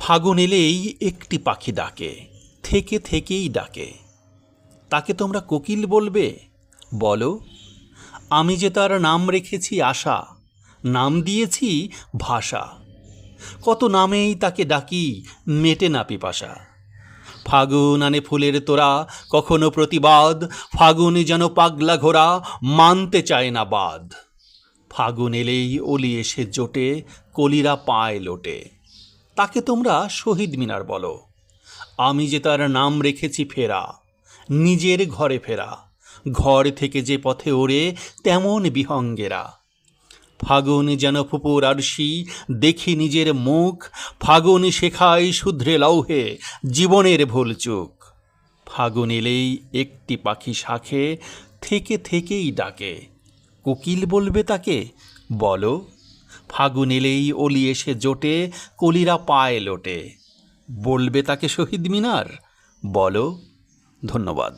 ফাগুন এলেই একটি পাখি ডাকে, থেকে থেকেই ডাকে। তাকে তোমরা কোকিল বলবে? বলো, আমি যে তার নাম রেখেছি আশা, নাম দিয়েছি ভাষা। কত নামেই তাকে ডাকি মেটে না পিপাসা। ফাগুন আনে ফুলের তোরা কখনো প্রতিবাদ, ফাগুন যেন পাগলা ঘোরা মানতে চায় না বাদ। ফাগুন এলেই অলি এসে জোটে, কলিরা পায় লোটে। তাকে তোমরা শহীদ মিনার বলো। আমি যে তার নাম রেখেছি ফেরা, নিজের ঘরে ফেরা, ঘর থেকে যে পথে ওড়ে তেমন বিহঙ্গেরা। ফাগুন যেন ফুপুর আরশি দেখি নিজের মুখ, ফাগুন শেখায় শুধরে লৌহে জীবনের ভুল চুক। ফাগুন এলেই একটি পাখি শাখে, থেকে থেকেই ডাকে। কোকিল বলবে তাকে, বলো। ফাগুন এলেই অলি এসে জোটে কলিরা পায়ে লোটে। বলবে তাকে শহীদ মিনার? বলো ধন্যবাদ।